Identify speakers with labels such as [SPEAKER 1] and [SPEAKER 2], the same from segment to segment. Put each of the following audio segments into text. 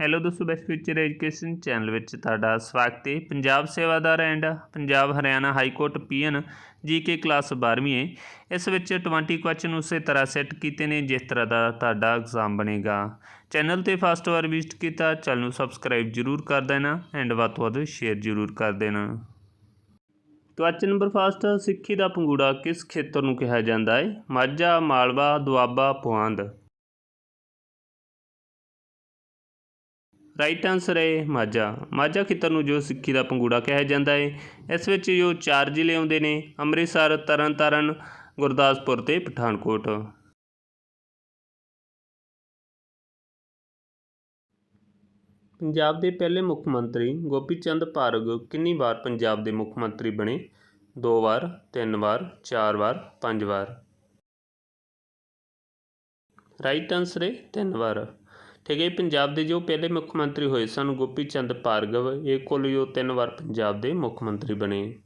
[SPEAKER 1] Hello ਦੋਸਤੋ best future education channel ਵਿੱਚ ਤੁਹਾਡਾ ਸਵਾਗਤ ਹੈ। ਪੰਜਾਬ ਸੇਵਾਦਾਰ and Punjab Haryana high court PN GK class 12ਵੀਂ ਹੈ। ਇਸ ਵਿੱਚ 20 ਕੁਐਸਚਨ ਉਸੇ ਤਰ੍ਹਾਂ ਸੈੱਟ ਕੀਤੇ ਨੇ, ਜਿਸ ਤਰ੍ਹਾਂ ਦਾ ਤੁਹਾਡਾ ਐਗਜ਼ਾਮ ਬਣੇਗਾ। ਚੈਨਲ ਤੇ ਫਸਟ ਵਾਰ ਵਿਜ਼ਿਟ ਕੀਤਾ, ਚੈਨਲ ਨੂੰ ਸਬਸਕ੍ਰਾਈਬ ਜਰੂਰ ਕਰ ਦੇਣਾ ਐਂਡ ਵੱਧ ਤੋਂ ਵੱਧ ਸ਼ੇਅਰ ਜਰੂਰ ਕਰ ਦੇਣਾ। ਕੁਐਸਚਨ ਨੰਬਰ ਫਸਟ ਸਿੱਖੀ ਦਾ ਪੰਗੂੜਾ ਕਿਸ ਖੇਤਰ ਨੂੰ ਕਿਹਾ ਜਾਂਦਾ ਹੈ? ਮਾਝਾ, ਮਾਲਵਾ, ਦੁਆਬਾ, ਪੁਆਂਧ। ਰਾਈਟ ਆਨਸਰ ਹੈ ਮਾਝਾ। ਮਾਝਾ ਖੇਤਰ ਨੂੰ ਜੋ ਸਿੱਖੀ ਦਾ ਪੰਗੂੜਾ ਕਿਹਾ ਜਾਂਦਾ ਹੈ। ਇਸ ਵਿੱਚ ਜੋ ਚਾਰ ਜ਼ਿਲ੍ਹੇ ਆਉਂਦੇ ਨੇ, ਅੰਮ੍ਰਿਤਸਰ, ਤਰਨਤਾਰਨ, ਗੁਰਦਾਸਪੁਰ ਤੇ ਪਠਾਨਕੋਟ। ਪੰਜਾਬ ਦੇ ਪਹਿਲੇ ਮੁੱਖ ਮੰਤਰੀ ਗੋਪੀ ਚੰਦ ਭਾਰਗਵ ਕਿੰਨੀ ਵਾਰ ਪੰਜਾਬ ਦੇ ਮੁੱਖ ਮੰਤਰੀ ਬਣੇ? ਦੋ ਵਾਰ, ਤਿੰਨ ਵਾਰ, ਚਾਰ ਵਾਰ, ਪੰਜ ਵਾਰ। ਰਾਈਟ ਆਨਸਰ ਹੈ ਤਿੰਨ ਵਾਰ। ਠੀਕ ਹੈ ਪੰਜਾਬ ਦੇ ਜੋ ਪਹਿਲੇ ਮੁੱਖ ਮੰਤਰੀ ਹੋਏ ਸਨ, ਗੋਪੀ ਚੰਦ ਭਾਰਗਵ, ਇਹ ਕੁੱਲ ਜੋ ਤਿੰਨ ਵਾਰ ਪੰਜਾਬ ਦੇ ਮੁੱਖ ਮੰਤਰੀ ਬਣੇ।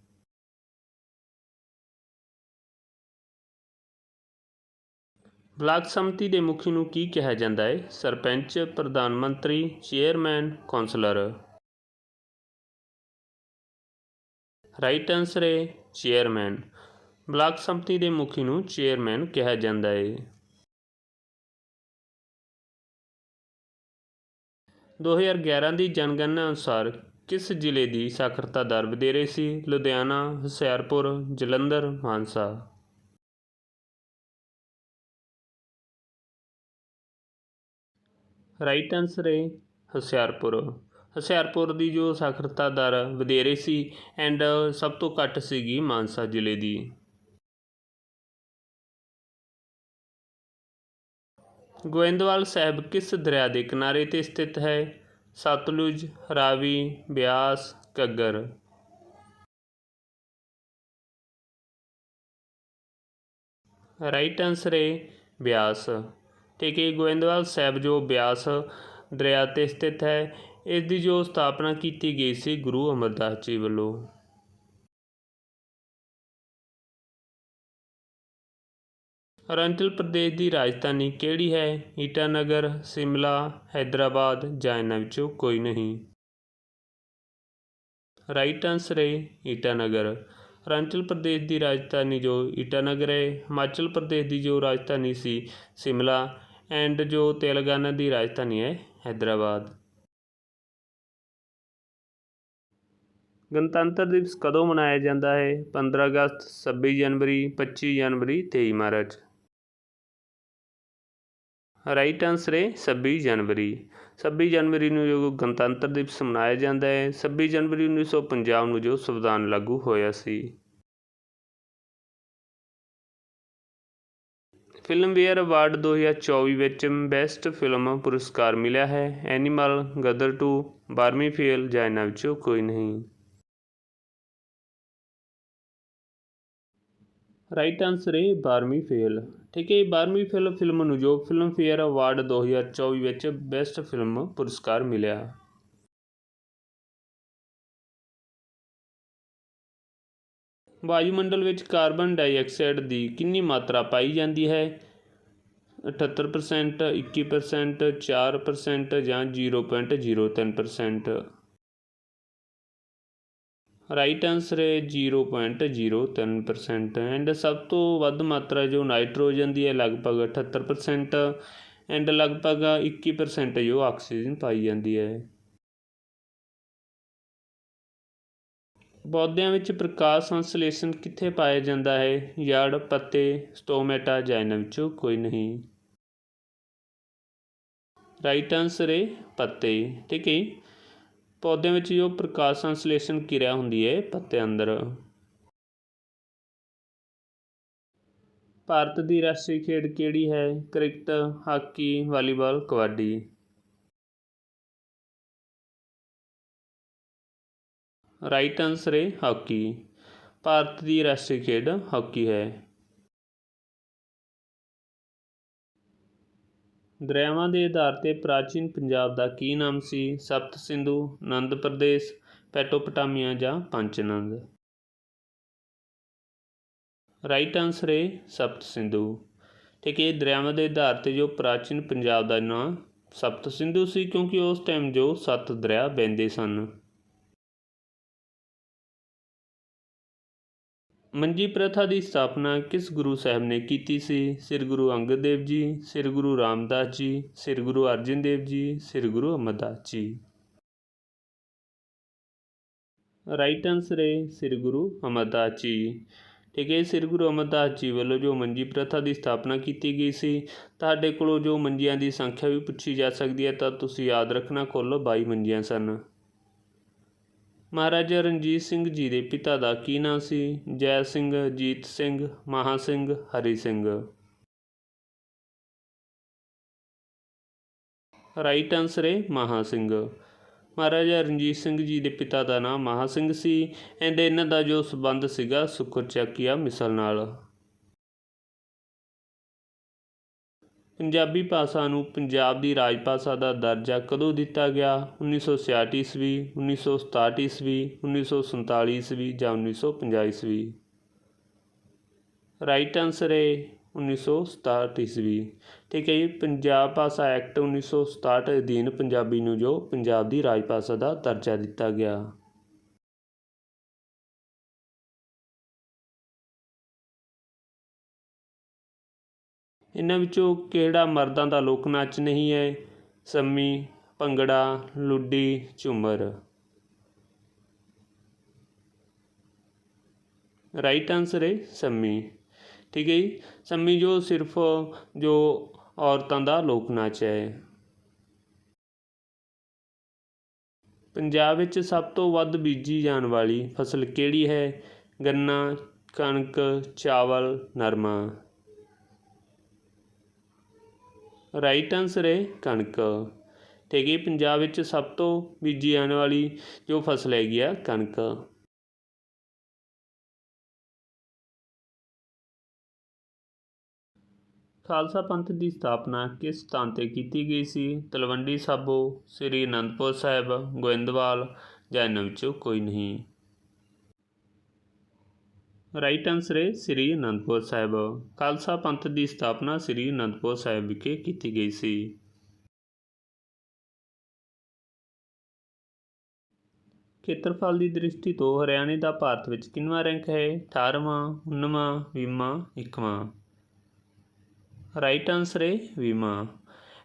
[SPEAKER 1] ਬਲਾਕ ਸੰਮਤੀ ਦੇ ਮੁਖੀ ਨੂੰ ਕੀ ਕਿਹਾ ਜਾਂਦਾ ਹੈ? ਸਰਪੰਚ, ਪ੍ਰਧਾਨ ਮੰਤਰੀ, ਚੇਅਰਮੈਨ, ਕੌਂਸਲਰ। ਰਾਈਟ ਆਨਸਰ ਹੈ ਚੇਅਰਮੈਨ। ਬਲਾਕ ਸੰਮਤੀ ਦੇ ਮੁਖੀ ਨੂੰ ਚੇਅਰਮੈਨ ਕਿਹਾ ਜਾਂਦਾ ਹੈ। 2011 ਦੀ ਜਨਗਣਨਾ ਅਨੁਸਾਰ ਕਿਸ ਜ਼ਿਲ੍ਹੇ ਦੀ ਸਾਖਰਤਾ ਦਰ ਵਧੇਰੇ ਸੀ? ਲੁਧਿਆਣਾ, ਹੁਸ਼ਿਆਰਪੁਰ, ਜਲੰਧਰ, ਮਾਨਸਾ। ਰਾਈਟ ਆਨਸਰ ਹੈ ਹੁਸ਼ਿਆਰਪੁਰ। ਹੁਸ਼ਿਆਰਪੁਰ ਦੀ ਜੋ ਸਾਖਰਤਾ ਦਰ ਵਧੇਰੇ ਸੀ ਐਂਡ ਸਭ ਤੋਂ ਘੱਟ ਸੀਗੀ ਮਾਨਸਾ ਜ਼ਿਲ੍ਹੇ ਦੀ। ਗੋਇੰਦਵਾਲ ਸਾਹਿਬ ਕਿਸ ਦਰਿਆ ਦੇ ਕਿਨਾਰੇ ਤੇ ਸਥਿਤ ਹੈ? ਸਤਲੁਜ, ਰਾਵੀ, ਬਿਆਸ, ਘੱਗਰ। ਰਾਈਟ ਆਨਸਰ ਹੈ ਬਿਆਸ। ਠੀਕ ਹੈ, ਗੋਇੰਦਵਾਲ ਸਾਹਿਬ ਜੋ ਬਿਆਸ ਦਰਿਆ ਤੇ ਸਥਿਤ ਹੈ, ਇਸ ਦੀ ਜੋ ਸਥਾਪਨਾ ਕੀਤੀ ਗਈ ਸੀ ਗੁਰੂ ਅਮਰਦਾਸ ਜੀ ਵੱਲੋਂ। ਅਰੁਣਾਚਲ ਪ੍ਰਦੇਸ਼ ਦੀ ਰਾਜਧਾਨੀ ਕਿਹੜੀ ਹੈ? ਈਟਾਨਗਰ, ਸਿਮਲਾ, ਹੈਦਰਾਬਾਦ ਜਾਂ ਇਹਨਾਂ ਵਿੱਚੋਂ ਕੋਈ ਨਹੀਂ। ਰਾਈਟ ਆਨਸਰ ਹੈ ਈਟਾਨਗਰ। ਅਰੁਣਾਚਲ ਪ੍ਰਦੇਸ਼ ਦੀ ਰਾਜਧਾਨੀ ਜੋ ਈਟਾਨਗਰ ਹੈ, ਹਿਮਾਚਲ ਪ੍ਰਦੇਸ਼ ਦੀ ਜੋ ਰਾਜਧਾਨੀ ਸੀ ਸਿਮਲਾ ਐਂਡ ਜੋ ਤੇਲੰਗਾਨਾ ਦੀ ਰਾਜਧਾਨੀ ਹੈ ਹੈਦਰਾਬਾਦ। ਗਣਤੰਤਰ ਦਿਵਸ ਕਦੋਂ ਮਨਾਇਆ ਜਾਂਦਾ ਹੈ? 15 ਅਗਸਤ 26 ਜਨਵਰੀ 25 ਜਨਵਰੀ 23 ਮਾਰਚ। ਰਾਈਟ ਆਨਸਰ ਹੈ 26 ਜਨਵਰੀ। 26 ਜਨਵਰੀ ਨੂੰ ਜੋ ਗਣਤੰਤਰ ਦਿਵਸ ਮਨਾਇਆ ਜਾਂਦਾ ਹੈ 26 ਜਨਵਰੀ 1950 ਨੂੰ ਜੋ ਸੰਵਿਧਾਨ ਲਾਗੂ ਹੋਇਆ ਸੀ। ਫਿਲਮਵੇਅਰ ਅਵਾਰਡ 2024 ਵਿੱਚ ਬੈਸਟ ਫਿਲਮ ਪੁਰਸਕਾਰ ਮਿਲਿਆ ਹੈ। ਐਨੀਮਲ ਗਦਰ 2 ਬਾਰਵੀਂ ਫੇਲ ਜਾਂ ਇਹਨਾਂ ਵਿੱਚੋਂ ਕੋਈ ਨਹੀਂ। ਰਾਈਟ ਆਨਸਰ ਹੈ 12ਵੀਂ ਫੇਲ ਠੀਕ ਹੈ 12ਵੀਂ ਫੇਲ ਫਿਲਮ ਨੂੰ ਜੋ ਫਿਲਮਫੇਅਰ ਅਵਾਰਡ 2024 ਵਿੱਚ ਬੈਸਟ ਫਿਲਮ ਪੁਰਸਕਾਰ ਮਿਲਿਆ। ਵਾਯੂਮੰਡਲ ਵਿੱਚ ਕਾਰਬਨ ਡਾਈਆਕਸਾਈਡ ਦੀ ਕਿੰਨੀ ਮਾਤਰਾ ਪਾਈ ਜਾਂਦੀ ਹੈ? 78% 21% 4% ਜਾਂ 0.03% ਰਾਈਟ ਆਨਸਰ ਹੈ 0.03% ਐਂਡ ਸਭ ਤੋਂ ਵੱਧ ਮਾਤਰਾ ਜੋ ਨਾਈਟ੍ਰੋਜਨ ਦੀ ਹੈ, ਲਗਭਗ 78% ਐਂਡ ਲਗਭਗ 21% ਜੋ ਆਕਸੀਜਨ ਪਾਈ ਜਾਂਦੀ ਹੈ। ਪੌਦਿਆਂ ਵਿੱਚ ਪ੍ਰਕਾਸ਼ ਸੰਸਲੇਸ਼ਨ ਕਿੱਥੇ ਪਾਇਆ ਜਾਂਦਾ ਹੈ? ਯਾੜ ਪੱਤੇ, ਸਟੋਮੇਟਾ ਜਾਂ ਇਹਨਾਂ ਵਿੱਚੋਂ ਕੋਈ ਨਹੀਂ। ਰਾਈਟ ਆਨਸਰ ਹੈ ਪੱਤੇ। ਠੀਕ ਹੈ ਪੌਦਿਆਂ ਵਿੱਚ ਜੋ ਪ੍ਰਕਾਸ਼ ਸੰਸ਼ਲੇਸ਼ਣ ਕਿਰਿਆ ਹੁੰਦੀ ਹੈ ਪੱਤੇ ਅੰਦਰ। ਭਾਰਤ ਦੀ ਰਾਸ਼ਟਰੀ ਖੇਡ ਕਿਹੜੀ ਹੈ? Cricket, hockey, volleyball, kabaddi. Right answer ਹੈ ਹਾਕੀ। ਭਾਰਤ ਦੀ ਰਾਸ਼ਟਰੀ ਖੇਡ ਹਾਕੀ ਹੈ। ਦਰਿਆਵਾਂ ਦੇ ਆਧਾਰ ਤੇ ਪ੍ਰਾਚੀਨ ਪੰਜਾਬ ਦਾ ਕੀ ਨਾਮ ਸੀ? ਸਪਤ ਸਿੰਧੂ ਨੰਦ ਪ੍ਰਦੇਸ਼, ਪੈਟੋਪਟਾਮੀਆ ਜਾਂ ਪੰਚਨੰਦ? ਰਾਈਟ ਆਨਸਰ ਹੈ ਸਪਤ ਸਿੰਧੂ। ਠੀਕ ਹੈ ਦਰਿਆਵਾਂ ਦੇ ਆਧਾਰ ਤੇ ਜੋ ਪ੍ਰਾਚੀਨ ਪੰਜਾਬ ਦਾ ਨਾਂ ਸਪਤ ਸਿੰਧੂ ਸੀ ਕਿਉਂਕਿ ਉਸ ਟਾਈਮ ਜੋ ਸੱਤ ਦਰਿਆ ਵਹਿੰਦੇ ਸਨ। ਮੰਜੀ ਪ੍ਰਥਾ ਦੀ ਸਥਾਪਨਾ ਕਿਸ ਗੁਰੂ ਸਾਹਿਬ ਨੇ ਕੀਤੀ ਸੀ? ਸ੍ਰੀ ਗੁਰੂ ਅੰਗਦ ਦੇਵ ਜੀ, ਸ੍ਰੀ ਗੁਰੂ ਰਾਮਦਾਸ ਜੀ, ਸ੍ਰੀ ਗੁਰੂ ਅਰਜਨ ਦੇਵ ਜੀ, ਸ੍ਰੀ ਗੁਰੂ ਅਮਰਦਾਸ ਜੀ। ਰਾਈਟ ਆਨਸਰ ਹੈ ਸ੍ਰੀ ਗੁਰੂ ਅਮਰਦਾਸ ਜੀ। ਠੀਕ ਹੈ, ਸ੍ਰੀ ਗੁਰੂ ਅਮਰਦਾਸ ਜੀ ਵੱਲੋਂ ਜੋ ਮੰਜੀ ਪ੍ਰਥਾ ਦੀ ਸਥਾਪਨਾ ਕੀਤੀ ਗਈ ਸੀ, ਤੁਹਾਡੇ ਕੋਲੋਂ ਜੋ ਮੰਜੀਆਂ ਦੀ ਸੰਖਿਆ ਵੀ ਪੁੱਛੀ ਜਾ ਸਕਦੀ ਹੈ, ਤਾਂ ਤੁਸੀਂ ਯਾਦ ਰੱਖਣਾ ਕੁੱਲ 22 ਮੰਜੀਆਂ ਸਨ। ਮਹਾਰਾਜਾ ਰਣਜੀਤ ਸਿੰਘ ਜੀ ਦੇ ਪਿਤਾ ਦਾ ਕੀ ਨਾਂ ਸੀ? ਜੈ ਸਿੰਘ, ਜੀਤ ਸਿੰਘ, ਮਹਾ ਸਿੰਘ, ਹਰੀ ਸਿੰਘ। ਰਾਈਟ ਆਨਸਰ ਹੈ ਮਹਾ ਸਿੰਘ। ਮਹਾਰਾਜਾ ਰਣਜੀਤ ਸਿੰਘ ਜੀ ਦੇ ਪਿਤਾ ਦਾ ਨਾਮ ਮਹਾ ਸਿੰਘ ਸੀ ਐਂਡ ਇਹਨਾਂ ਦਾ ਜੋ ਸਬੰਧ ਸੀਗਾ ਸੁਕਰ ਮਿਸਲ ਨਾਲ। ਪੰਜਾਬੀ ਭਾਸ਼ਾ ਨੂੰ ਪੰਜਾਬ ਦੀ ਰਾਜ ਭਾਸ਼ਾ ਦਾ ਦਰਜਾ ਕਦੋਂ ਦਿੱਤਾ ਗਿਆ? 1966 ਈਸਵੀ 1967 ਈਸਵੀ 1947 ਈਸਵੀ ਜਾਂ 1950 ਈਸਵੀ? ਰਾਈਟ ਆਨਸਰ ਹੈ 1967 ਈਸਵੀ। ਠੀਕ ਹੈ ਜੀ, ਪੰਜਾਬ ਭਾਸ਼ਾ ਐਕਟ 1967 ਅਧੀਨ ਪੰਜਾਬੀ ਨੂੰ ਜੋ ਪੰਜਾਬ ਦੀ ਰਾਜ ਭਾਸ਼ਾ ਦਾ ਦਰਜਾ ਦਿੱਤਾ ਗਿਆ। ਇਹਨਾਂ ਵਿੱਚੋਂ ਕਿਹੜਾ ਮਰਦਾਂ ਦਾ ਲੋਕ ਨਾਚ ਨਹੀਂ ਹੈ? ਸੰਮੀ, ਭੰਗੜਾ, ਲੁੱਡੀ, ਝੂਮਰ। ਰਾਈਟ ਆਨਸਰ ਹੈ ਸੰਮੀ। ਠੀਕ ਹੈ ਜੀ? ਸੰਮੀ ਜੋ ਸਿਰਫ ਜੋ ਔਰਤਾਂ ਦਾ ਲੋਕ ਨਾਚ ਹੈ। ਪੰਜਾਬ ਵਿੱਚ ਸਭ ਤੋਂ ਵੱਧ ਬੀਜੀ ਜਾਣ ਵਾਲੀ ਫਸਲ ਕਿਹੜੀ ਹੈ? ਗੰਨਾ, ਕਣਕ, ਚਾਵਲ, ਨਰਮਾ। ਰਾਈਟ ਆਨਸਰ ਹੈ ਕਣਕ। ਠੀਕ ਹੈ ਪੰਜਾਬ ਵਿੱਚ ਸਭ ਤੋਂ ਬੀਜੀ ਜਾਣ ਵਾਲੀ ਜੋ ਫਸਲ ਹੈਗੀ ਆ ਕਣਕ। ਖਾਲਸਾ ਪੰਥ ਦੀ ਸਥਾਪਨਾ ਕਿਸ ਸਥਾਨ ਤੇ ਕੀਤੀ ਗਈ ਸੀ? ਤਲਵੰਡੀ ਸਾਬੋ, ਸ੍ਰੀ ਅਨੰਦਪੁਰ ਸਾਹਿਬ, ਗੋਇੰਦਵਾਲ ਜਾਂ ਇਹਨਾਂ ਵਿੱਚੋਂ ਕੋਈ ਨਹੀਂ। ਰਾਈਟ ਆਨਸਰ ਹੈ ਸ੍ਰੀ ਅਨੰਦਪੁਰ ਸਾਹਿਬ ਖਾਲਸਾ ਪੰਥ ਦੀ ਸਥਾਪਨਾ ਸ੍ਰੀ ਅਨੰਦਪੁਰ ਸਾਹਿਬ ਵਿਖੇ ਕੀਤੀ ਗਈ ਸੀ। ਖੇਤਰਫਲ ਦੀ ਦ੍ਰਿਸ਼ਟੀ ਤੋਂ ਹਰਿਆਣੇ ਦਾ ਭਾਰਤ ਵਿੱਚ ਕਿੰਨਵਾਂ ਰੈਂਕ ਹੈ? 18ਵਾਂ 19ਵਾਂ 20ਵਾਂ 21ਵਾਂ ਰਾਈਟ ਆਨਸਰ ਹੈ 20ਵਾਂ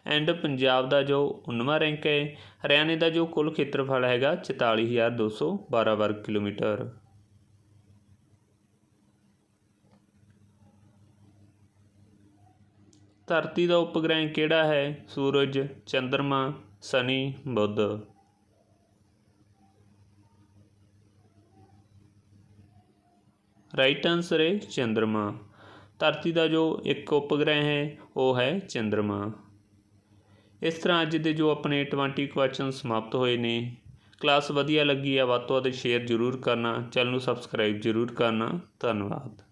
[SPEAKER 1] ਐਂਡ ਪੰਜਾਬ ਦਾ ਜੋ 19ਵਾਂ ਰੈਂਕ ਹੈ, ਹਰਿਆਣੇ ਦਾ ਜੋ ਕੁੱਲ ਖੇਤਰਫਲ ਹੈਗਾ 44212 ਵਰਗ ਕਿਲੋਮੀਟਰ। ਧਰਤੀ ਦਾ ਉਪਗ੍ਰਹਿ ਕਿਹੜਾ ਹੈ? ਸੂਰਜ, ਚੰਦਰਮਾ, ਸ਼ਨੀ, ਬੁੱਧ। ਰਾਈਟ ਆਨਸਰ ਹੈ ਚੰਦਰਮਾ। ਧਰਤੀ ਦਾ ਜੋ ਇੱਕ ਉਪਗ੍ਰਹਿ ਹੈ, ਉਹ ਹੈ ਚੰਦਰਮਾ। ਇਸ ਤਰ੍ਹਾਂ ਅੱਜ ਦੇ ਜੋ ਆਪਣੇ 20 ਕੁਐਸਚਨ ਸਮਾਪਤ ਹੋਏ ਨੇ। ਕਲਾਸ ਵਧੀਆ ਲੱਗੀ ਆ ਵੱਧ ਤੋਂ ਵੱਧ ਸ਼ੇਅਰ ਜ਼ਰੂਰ ਕਰਨਾ। ਚੈਨਲ ਨੂੰ ਸਬਸਕ੍ਰਾਈਬ ਜ਼ਰੂਰ ਕਰਨਾ। ਧੰਨਵਾਦ।